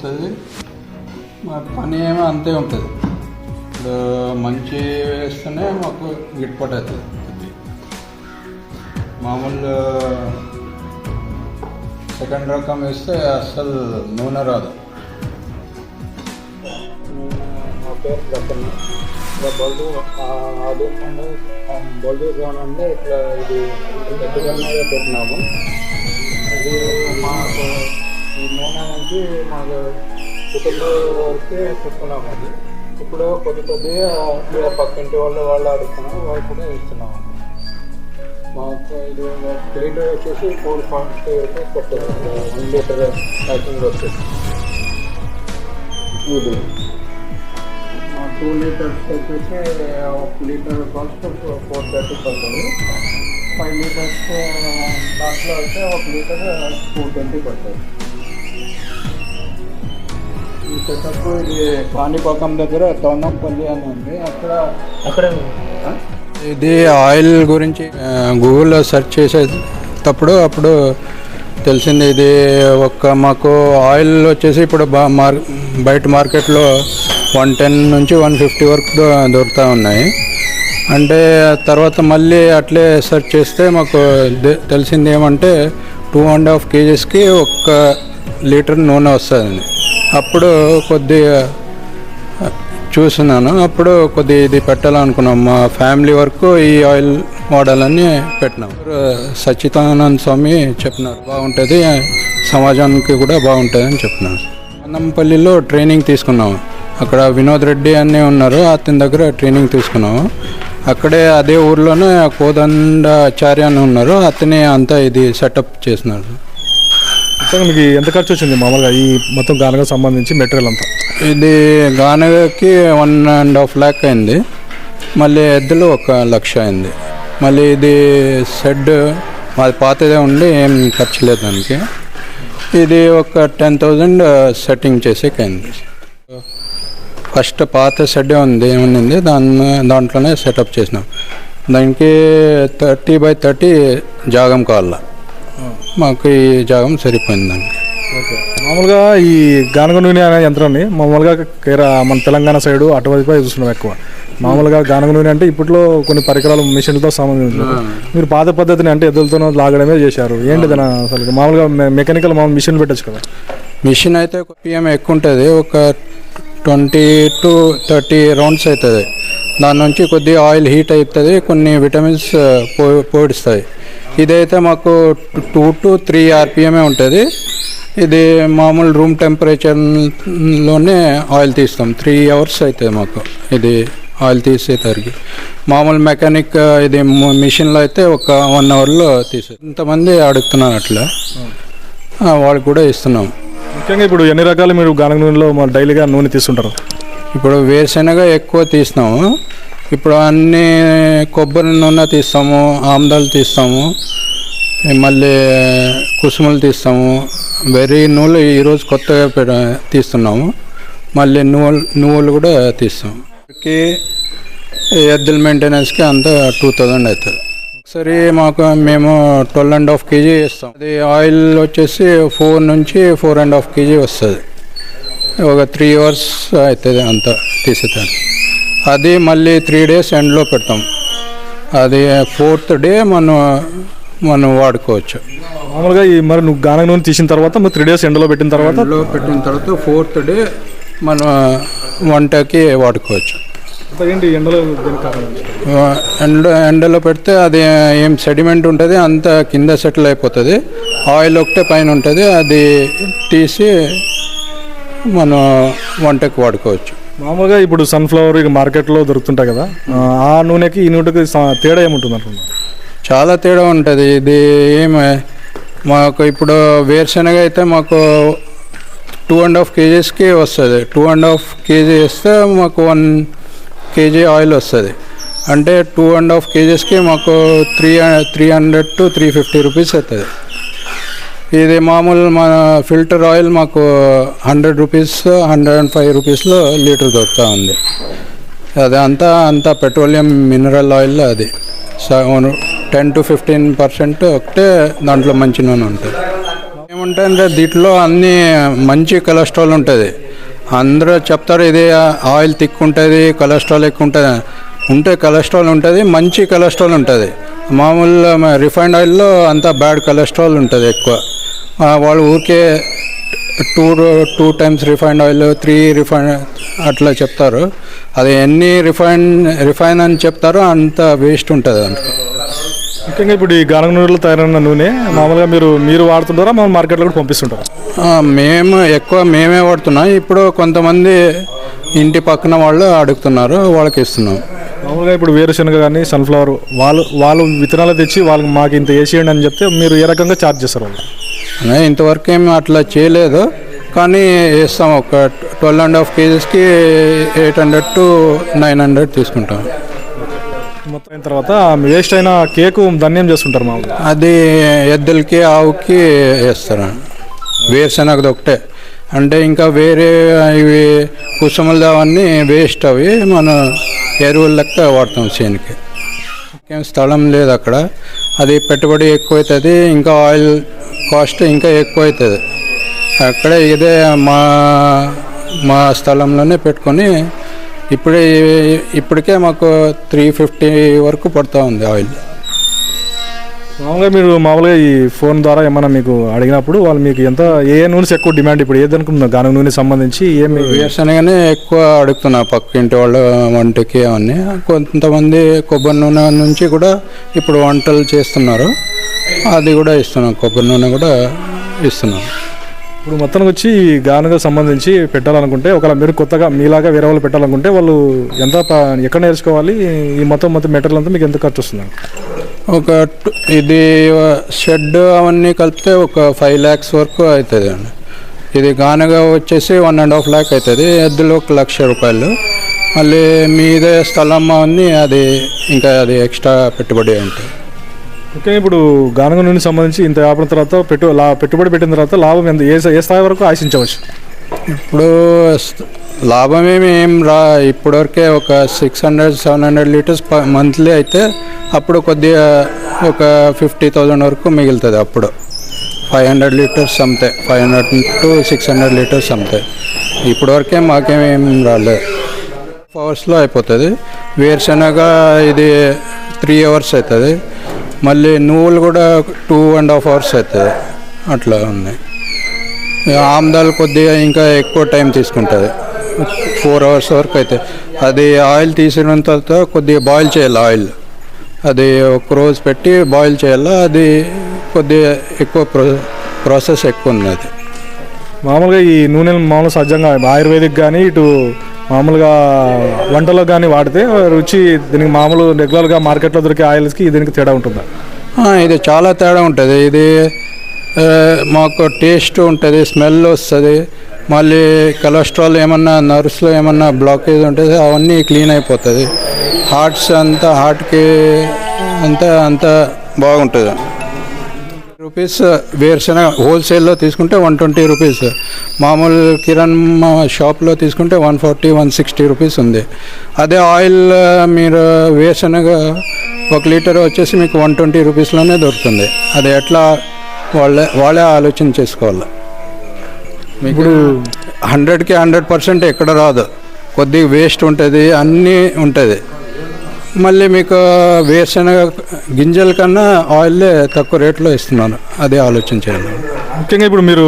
వస్తుంది. మా పని ఏమో అంతే ఉంటుంది. ఇప్పుడు మంచి వేస్తేనే మాకు గిట్టుబాటు అవుతుంది. మామూలు సెకండ్ రకం వేస్తే అస్సలు నూనె రాదు. నా పేరు ప్రసన్న. ఇలా బల్డు అది బల్డు జోన్ అంటే ఇట్లా ఇది పెద్దగా పెట్టినాము. ఇది మాకు ఈ నూనె నుంచి మాకు కుటుంబ వరకే చెప్పుకున్నాము అది. ఇప్పుడు కొద్ది కొద్దిగా పక్కింటి వాళ్ళు వాళ్ళు అడుగుతున్నాం వాళ్ళు కూడా ఇస్తున్నాము మాకు ఇది లీటర్ వచ్చేసి ఫోర్ ఫార్టీ రూపీస్ పడుతుంది. వన్ లీటర్ ప్యాకింగ్ వచ్చేసి. ఇది. టూ లీటర్స్ వచ్చేసి ఒక లీటర్ కాస్ట్ ఫోర్ థర్టీ పడుతుంది. ఫైవ్ లీటర్స్ దాంట్లో అయితే ఒక లీటర్ టూ ట్వంటీ పడుతుంది. ఈ సెటప్ ఇది పాణిపాకం దగ్గర తోనంపల్లి అని ఉంది అక్కడ అక్కడ ఇది ఆయిల్ గురించి గూగుల్లో సెర్చ్ చేసేటప్పుడు అప్పుడు తెలిసింది ఇది ఒక మాకు ఆయిల్ వచ్చేసి ఇప్పుడు బా మార్ బయట మార్కెట్లో వన్ టెన్ నుంచి వన్ ఫిఫ్టీ వరకు దొరుకుతూ ఉన్నాయి. అంటే తర్వాత మళ్ళీ అట్లే సెర్చ్ చేస్తే మాకు తెలిసింది ఏమంటే టూ అండ్ హాఫ్ కేజీస్కి ఒక్క లీటర్ నూనె వస్తుంది. అప్పుడు కొద్దిగా చూస్తున్నాను. అప్పుడు కొద్ది ఇది పెట్టాలనుకున్నాం. మా ఫ్యామిలీ వరకు ఈ ఆయిల్ వాడాలని పెట్టినాం. సచ్చిదానంద స్వామి చెప్పినారు బాగుంటుంది. సమాజానికి కూడా బాగుంటుంది అని చెప్పినారు. అన్నంపల్లిలో ట్రైనింగ్ తీసుకున్నాము అక్కడ వినోద్ రెడ్డి అని ఉన్నారు. అతని దగ్గర ట్రైనింగ్ తీసుకున్నాము అక్కడే అదే ఊర్లోనే కోదండాచార్య అని ఉన్నారు. అతనే అంతా ఇది సెటప్ చేసినారు. మొత్తం మీకు ఎంత ఖర్చు వచ్చింది మామూలుగా ఈ మొత్తం గానగా సంబంధించి మెటీరియల్ అంతా? ఇది గానకి వన్ అండ్ హాఫ్ ల్యాక్ అయింది. మళ్ళీ ఎద్దులు ఒక లక్ష అయింది. మళ్ళీ ఇది షెడ్ మాది పాతదే ఉండి ఏం ఖర్చు లేదు దానికి. ఇది ఒక టెన్ థౌజండ్ సెట్టింగ్ చేసేకి అయింది. ఫస్ట్ పాత షెడ్ ఉంది ఏముంది? దాన్ని దాంట్లోనే సెటప్ చేసినాం. దానికి థర్టీ బై థర్టీ జాగం కావాలా. మాకు ఈ జాగం సరిపోయింది దానికి ఓకే. మామూలుగా ఈ గానగ నూనె అనే యంత్రాన్ని మామూలుగా కేర మన తెలంగాణ సైడు అటువైపు చూస్తున్నాం ఎక్కువ. మామూలుగా గానగ నూనె అంటే ఇప్పట్లో కొన్ని పరికరాలు మిషన్లతో సంబంధించిన మీరు పాత పద్ధతిని అంటే ఎద్దులతో లాగడమే చేశారు. ఏంటి దాని అసలు? మామూలుగా మెకానికల్ మామూలు మిషన్ పెట్టచ్చు కదా. మిషన్ అయితే పిఎం ఎక్కువ ఉంటుంది. ఒక ట్వంటీ టు థర్టీ రౌండ్స్ అవుతుంది దాని నుంచి కొద్దిగా ఆయిల్ హీట్ అవుతుంది కొన్ని విటమిన్స్ పో పోడిస్తాయి. ఇదైతే మాకు టూ టు త్రీ ఆర్పిఎమే ఉంటుంది. ఇది మామూలు రూమ్ టెంపరేచర్లోనే ఆయిల్ తీస్తాం. త్రీ అవర్స్ అవుతుంది మాకు ఇది ఆయిల్ తీసేసరికి మామూలు మెకానిక్ ఇది మిషన్లో అయితే ఒక వన్ అవర్లో తీసే. ఇంతమంది అడుగుతున్నారు అట్లా. వాళ్ళకి కూడా ఇస్తున్నాం. ముఖ్యంగా ఇప్పుడు ఎన్ని రకాలు మీరు గానగ నూనెలో డైలీగా నూనె తీసుకుంటారు ఇప్పుడు వేరుశనగ ఎక్కువ తీస్తాము ఇప్పుడు అన్ని కొబ్బరి నూనె తీస్తాము ఆమ్దాలు తీస్తాము మళ్ళీ కుసుములు తీస్తాము. వెర్రీ నూనెలు ఈరోజు కొత్తగా తీస్తున్నాము. మళ్ళీ నువ్వులు నువ్వులు కూడా తీస్తాము. కి ఎద్దుల మెయింటెనెన్స్కి అంతా టూ థౌజండ్ అవుతుంది. ఒకసారి మాకు మేము ట్వెల్వ్ అండ్ హాఫ్ కేజీ ఇస్తాం అది ఆయిల్ వచ్చేసి ఫోర్ నుంచి ఫోర్ అండ్ హాఫ్ కేజీ వస్తుంది. ఒక త్రీ అవర్స్ అవుతుంది అంతా తీసేదానికి. అది మళ్ళీ త్రీ డేస్ ఎండ్లో పెడతాం. అది ఫోర్త్ డే మనం మనం వాడుకోవచ్చు. మామూలుగా ఈ మరి నువ్వు గానగ నూనె తీసిన తర్వాత మరి త్రీ డేస్ ఎండలో పెట్టిన తర్వాత? ఎండలో పెట్టిన తర్వాత ఫోర్త్ డే మనం వంటకి వాడుకోవచ్చు. ఏంటి ఎండలో ఎండ ఎండలో పెడితే అది ఏం సెడిమెంట్ ఉంటుంది అంత కింద సెటిల్ అయిపోతుంది. ఆయిల్ ఒకటే పైన ఉంటుంది అది తీసి మనం వంటకి వాడుకోవచ్చు. మామూలుగా ఇప్పుడు సన్ఫ్లవర్ ఇక మార్కెట్లో దొరుకుతుంటాయి కదా ఆ, నూనెకి ఈ నూనెకి తేడా ఏముంటుంది అంటున్నా చాలా తేడా ఉంటుంది. ఇది ఏమి మాకు ఇప్పుడు వేరుశనగ అయితే మాకు టూ అండ్ హాఫ్ కేజీస్కి వస్తుంది. టూ అండ్ హాఫ్ కేజీ వేస్తే మాకు వన్ కేజీ ఆయిల్ వస్తుంది. అంటే టూ అండ్ హాఫ్ కేజీస్కి మాకు three three hundred to three fifty rupees అవుతుంది. ఇది మామూలు మన ఫిల్టర్ ఆయిల్ మాకు hundred rupees hundred and five రూపీస్లో లీటర్ దొరుకుతూ ఉంది. అది అంతా అంతా పెట్రోలియం మినరల్ ఆయిల్ అది. టెన్ టు ఫిఫ్టీన్ పర్సెంట్ ఒకటే దాంట్లో మంచి నూనె ఉంటుంది. ఏముంటాయంటే దీంట్లో అన్ని మంచి కొలెస్ట్రాల్ ఉంటుంది. అందరూ చెప్తారు ఇది ఆయిల్ తిక్కు ఉంటుంది కొలెస్ట్రాల్ ఎక్కువ ఉంటుంది. ఉంటే కొలెస్ట్రాల్ ఉంటుంది మంచి కొలెస్ట్రాల్ ఉంటుంది. మామూలు రిఫైండ్ ఆయిల్లో అంతా బ్యాడ్ కొలెస్ట్రాల్ ఉంటుంది ఎక్కువ. వాళ్ళు ఊరికే two two times refined oil three refined అట్లా చెప్తారు. అది ఎన్ని రిఫైన్ రిఫైన్ అని చెప్తారో అంత వేస్ట్ ఉంటుంది దాంట్లో ముఖ్యంగా ఇప్పుడు ఈ గానుగ నూనెలో తయారైన నూనె మామూలుగా మీరు మీరు వాడుతుంటారా? మనం మార్కెట్లో కూడా పంపిస్తుంటారా? మేము ఎక్కువ మేమే వాడుతున్నాం. ఇప్పుడు కొంతమంది ఇంటి పక్కన వాళ్ళు అడుగుతున్నారు వాళ్ళకి ఇస్తున్నాం. మామూలుగా ఇప్పుడు వేరుశనగ కానీ సన్ఫ్లవర్ వాళ్ళు వాళ్ళు విత్తనాలు తెచ్చి వాళ్ళకి మాకు ఇంత వేసేయండి అని చెప్తే మీరు ఏ రకంగా ఛార్జ్ చేస్తారు వాళ్ళు? ఇంతవరకు ఏమి అట్లా చేయలేదు. కానీ వేస్తాం ఒక twelve and half కేజీస్కి eight hundred to nine hundred తీసుకుంటాం. మొత్తం అయిన తర్వాత వేస్ట్ అయిన కేకు ధన్యం చేస్తుంటారు మామూలుగా. అది ఎద్దులకి ఆవుకి వేస్తారు? వేరుశనగది ఒకటే. అంటే ఇంకా వేరే ఇవి కుసుమలు అవన్నీ వేస్ట్ అవి మన ఎరువుల లెక్క వాడతాం చేనికి. ఇంకేం స్థలం లేదు అక్కడ. అది పెట్టుబడి ఎక్కువ అవుతుంది ఇంకా ఆయిల్ కాస్ట్ ఇంకా ఎక్కువ అవుతుంది అక్కడే ఇదే మా మా స్థలంలోనే పెట్టుకొని ఇప్పుడే ఇప్పటికే మాకు త్రీ ఫిఫ్టీ వరకు పడుతూ ఉంది ఆయిల్. మామూలుగా మీరు మామూలుగా ఈ ఫోన్ ద్వారా ఏమైనా మీకు అడిగినప్పుడు వాళ్ళు మీకు ఎంత ఏ నూనెస్ ఎక్కువ డిమాండ్ ఇప్పుడు ఏది అనుకుంటున్నారు? గానుగ నూనె సంబంధించి ఏమి వేరుశనగనే ఎక్కువ అడుగుతున్నా పక్క ఇంటి వాళ్ళ వంటకి అవన్నీ. కొంతమంది కొబ్బరి నూనె నుంచి కూడా ఇప్పుడు వంటలు చేస్తున్నారు. అది కూడా ఇస్తున్నాం. కొబ్బరి నూనె కూడా ఇస్తున్నాం. ఇప్పుడు మొత్తం వచ్చి ఈ గానుగ సంబంధించి పెట్టాలనుకుంటే ఒకవేళ మీరు కొత్తగా మీలాగా వేరే వాళ్ళు పెట్టాలనుకుంటే వాళ్ళు ఎంత ఎక్కడ నేర్చుకోవాలి? ఈ మొత్తం మొత్తం మెటీరియల్ అంతా మీకు ఎంత ఖర్చు వస్తుంది? ఒక ఇది షెడ్ అవన్నీ కలిపితే ఒక ఫైవ్ ల్యాక్స్ వరకు అవుతుంది అండి ఇది గానగా వచ్చేసి వన్ అండ్ హాఫ్ ల్యాక్ అవుతుంది. ఎద్దులు ఒక లక్ష రూపాయలు. మళ్ళీ మీదే స్థలం అవన్నీ అది ఇంకా అది ఎక్స్ట్రా పెట్టుబడి ఉంటుంది ఓకే ఇప్పుడు గానుగ నూనె సంబంధించి ఇంత వ్యాపారం తర్వాత పెట్టు పెట్టుబడి పెట్టిన తర్వాత లాభం ఎంత ఏ స్థాయి వరకు ఆశించవచ్చు? ఇప్పుడు లాభం ఏం రా ఇప్పటివరకే ఒక six hundred seven hundred litres monthly అయితే అప్పుడు కొద్దిగా ఒక ఫిఫ్టీ థౌజండ్ వరకు మిగులుతుంది అప్పుడు. ఫైవ్ హండ్రెడ్ లీటర్స్ అంతే five hundred to six hundred litres అంతే ఇప్పటివరకే మాకేమేం రాలేదు అవర్స్లో అయిపోతుంది. వేరుశనగ ఇది త్రీ అవర్స్ అవుతుంది మళ్ళీ నువ్వులు కూడా టూ అండ్ హాఫ్ అవర్స్ అవుతుంది అట్లా ఉన్నాయి. ఆమ్దాలు కొద్దిగా ఇంకా ఎక్కువ టైం తీసుకుంటుంది. ఫోర్ అవర్స్ వరకు అయితే. అది ఆయిల్ తీసిన తర్వాత కొద్దిగా బాయిల్ చేయాలి ఆయిల్. అది ఒక రోజు పెట్టి బాయిల్ చేయాలి? అది కొద్దిగా ఎక్కువ ప్రో ప్రాసెస్ ఎక్కువ ఉంది అది. మామూలుగా ఈ నూనెలు మామూలుగా సహజంగా ఆయుర్వేదిక్ కానీ ఇటు మామూలుగా వంటలో కానీ వాడితే రుచి దీనికి మామూలు రెగ్యులర్గా మార్కెట్లో దొరికే ఆయిల్స్కి దీనికి తేడా ఉంటుందా? ఇది చాలా తేడా ఉంటుంది. ఇది మాకు టేస్ట్ ఉంటుంది స్మెల్ వస్తుంది మళ్ళీ కొలెస్ట్రాల్ ఏమన్నా నర్వ్స్లో ఏమన్నా బ్లాకేజ్ ఉంటుంది అవన్నీ క్లీన్ అయిపోతుంది. హార్ట్స్ అంతా హార్ట్కి అంతా అంతా బాగుంటుంది. రూపీస్ వేరుశనగ హోల్సేల్లో తీసుకుంటే వన్ ట్వంటీ రూపీస్. మామూలు కిరణ్ షాప్లో తీసుకుంటే one forty one sixty rupees ఉంది. అదే ఆయిల్ మీరు వేరుశనగ ఒక లీటర్ వచ్చేసి మీకు వన్ ట్వంటీ రూపీస్లోనే దొరుకుతుంది. అది ఎట్లా వాళ్ళే వాళ్ళే ఆలోచన చేసుకోవాలి. ఇప్పుడు హండ్రెడ్కి హండ్రెడ్ పర్సెంట్ ఎక్కడ రాదు. కొద్దిగా వేస్ట్ ఉంటుంది అన్నీ ఉంటుంది. మళ్ళీ మీకు వేరుశనగ గింజల కన్నా ఆయిల్లే తక్కువ రేట్లో ఇస్తున్నాను. అదే ఆలోచన చేయాలి ముఖ్యంగా ఇప్పుడు మీరు